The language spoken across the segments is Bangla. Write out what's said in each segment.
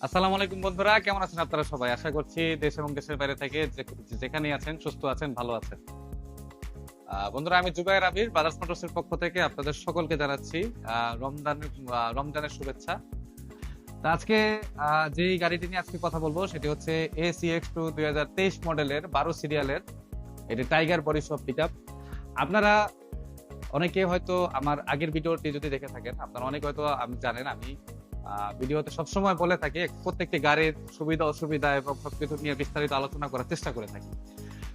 আসসালামু আলাইকুম বন্ধুরা, কেমন আছেন আপনারা সবাই? আশা করছি দেশ এবং দেশের বাইরে থেকে যে- যেখানেই আছেন, সুস্থ আছেন, ভালো আছেন। বন্ধুরা, আমি জুবাইর আবির, বাজাজ মোটরসের পক্ষ থেকে আপনাদের সকলকে জানাচ্ছি রমজানের রমজানের শুভেচ্ছা। আজকে যেই গাড়িটি নিয়ে আজকে কথা বলব, সেটি হচ্ছে এসিএক্স টু দুই হাজার তেইশ মডেলের বারো সিরিয়ালের। এটি টাইগার বডি শপ পিক আপনারা অনেকে হয়তো আমার আগের ভিডিওটি যদি দেখে থাকেন, আপনারা অনেকে হয়তো আমি জানেন, আমি ভিডিওতে সবসময় বলে থাকি, প্রত্যেকটি গাড়ির সুবিধা, অসুবিধা এবং সবকিছু নিয়ে বিস্তারিত আলোচনা করার চেষ্টা করে থাকি।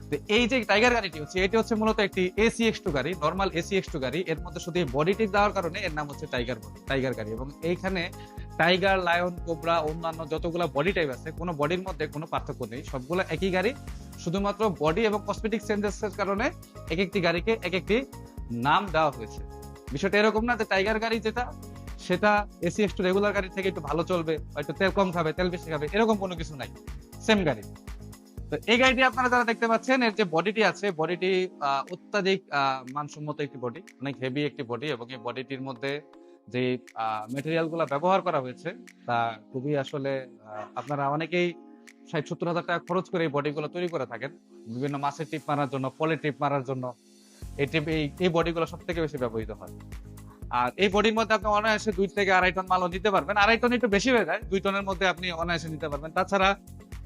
তো এই যে টাইগার গাড়িটি হচ্ছে, এটি হচ্ছে মূলত একটি এসি এক্স টু গাড়ি নর্মাল এসি এক্স টু গাড়ি। এর মধ্যে শুধু এই বডিটি দেওয়ার কারণে এর নাম হচ্ছে টাইগার বডি টাইগার গাড়ি। এবং এইখানে টাইগার লায়ন কোবরা অন্যান্য যতগুলো বডি টাইপ আছে, কোনো বডির মধ্যে কোনো পার্থক্য নেই। সবগুলো একই গাড়ি, শুধুমাত্র বডি এবং কসমেটিক চেঞ্জেসের কারণে এক একটি গাড়িকে এক একটি নাম দেওয়া হয়েছে। বিষয়টা এরকম না যে টাইগার গাড়ি যেটা সেটা এসি একটু রেগুলার গাড়ি থেকে একটু ভালো চলবে হয়তো তেল কম খাবে, তেল বেশি খাবে, এরকম কোনো কিছু নাই। সেম গাড়ি। তো এই গাড়িটি আপনারা যারা দেখতে পাচ্ছেন, এর যে বডিটি আছে বডিটি অত্যাধিক মানসম্মত একটি বডি অনেক হেভি একটি বডি এবং এই বডিটির মধ্যে যে মেটেরিয়ালগুলা ব্যবহার করা হয়েছে, তা খুবই আসলে আপনারা অনেকেই ষাট সত্তর হাজার টাকা খরচ করে এই বডিগুলো তৈরি করে থাকেন। বিভিন্ন মাছের টিপ মারার জন্য পলে টিপ মারার জন্য, এই টিপ, এই এই বডিগুলো সব থেকে বেশি ব্যবহৃত হয়। আর এই বডির মধ্যে আপনি অনায়াসে দুই থেকে আড়াই টন মালও নিতে পারবেন। আড়াই টন একটু বেশি হয়ে যায়, দুই টনের মধ্যে আপনি অনায়াসে নিতে পারবেন। তাছাড়া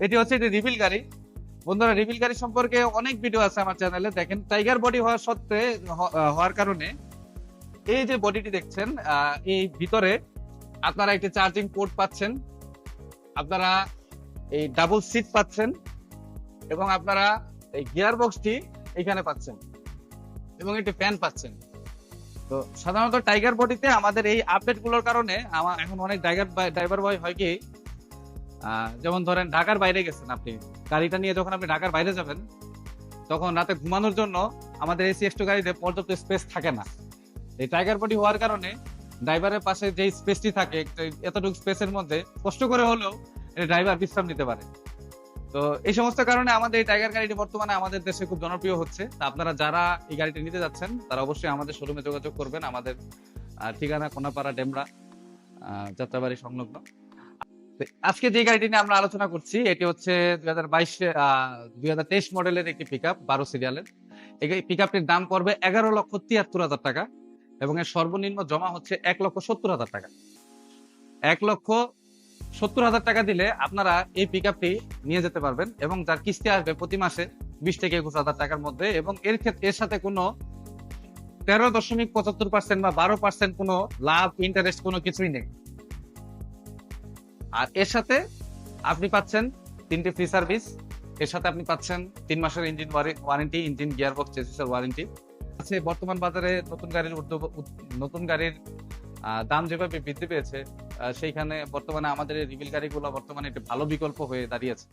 এটি হচ্ছে এটি রিভিল গাড়ি। বন্ধুরা রিভিল গাড়ি সম্পর্কে অনেক ভিডিও আছে আমার চ্যানেলে দেখেন টাইগার বডি হওয়ার সত্ত্বে হওয়ার কারণে এই যে বডিটি দেখছেন এই ভিতরে আপনারা একটি চার্জিং পোর্ট পাচ্ছেন, আপনারা এই ডাবল সিট পাচ্ছেন এবং আপনারা এই গিয়ার বক্সটি এখানে পাচ্ছেন এবং একটি ফ্যান পাচ্ছেন। তো সাধারণত টাইগার বডিতে আমাদের এই আপডেটগুলোর কারণে আমার এখন অনেক টাইগার ড্রাইভার বয় হয় কি যেমন ধরেন ঢাকার বাইরে গেছেন আপনি, গাড়িটা নিয়ে যখন আপনি ঢাকার বাইরে যাবেন, তখন রাতে ঘুমানোর জন্য আমাদের এসি এক্সটু গাড়িতে পর্যাপ্ত স্পেস থাকে না। এই টাইগার বডি হওয়ার কারণে ড্রাইভারের পাশে যে স্পেসটি থাকে এতটুকু স্পেসের মধ্যে কষ্ট করে হলেও ড্রাইভার বিশ্রাম নিতে পারে। তো এই সমস্ত কারণে আমাদের এই টাইগার গাড়িটি বর্তমানে আমাদের দেশে খুব জনপ্রিয় হচ্ছে। আপনারা যারা এই গাড়িটি নিতে যাচ্ছেন, তারা অবশ্যই আমাদের শোরুমে যোগাযোগ করবেন। আমাদের ঠিকানা কোনাপাড়া ডেমরা যাত্রাবাড়ি সংলগ্ন। আজকে যে গাড়িটি নিয়ে আমরা আলোচনা করছি, এটি হচ্ছে দুই হাজার বাইশ দুই হাজার তেইশ মডেলের একটি পিক আপ বারো সিরিয়ালের এই পিক আপটির দাম পড়বে এগারো লক্ষ তিয়াত্তর হাজার টাকা এবং এর সর্বনিম্ন জমা হচ্ছে এক লক্ষ সত্তর হাজার টাকা। এক লক্ষ সত্তর হাজার টাকা দিলে আপনারা এই পিক নিয়ে যেতে পারবেন এবং যার কিস্তি আসবে প্রতি মাসে বিশ থেকে একুশ হাজার টাকার মধ্যে এবং এর ক্ষেত্রে এর সাথে কোনো তেরো দশমিক পঁচাত্তর পার্সেন্ট বা বারো পার্সেন্ট কোনো লাভ ইন্টারেস্ট কোনো কিছুই নেই। আর এর সাথে আপনি পাচ্ছেন তিনটি ফ্রি সার্ভিস এর সাথে আপনি পাচ্ছেন তিন মাসের engine warranty engine gear box চেসিসের warranty আছে বর্তমান বাজারে নতুন গাড়ির নতুন গাড়ির দাম যেভাবে বৃদ্ধি পেয়েছে সেইখানে বর্তমানে আমাদের রিভিল গাড়িগুলো বর্তমানে একটি ভালো বিকল্প হয়ে দাঁড়িয়েছে।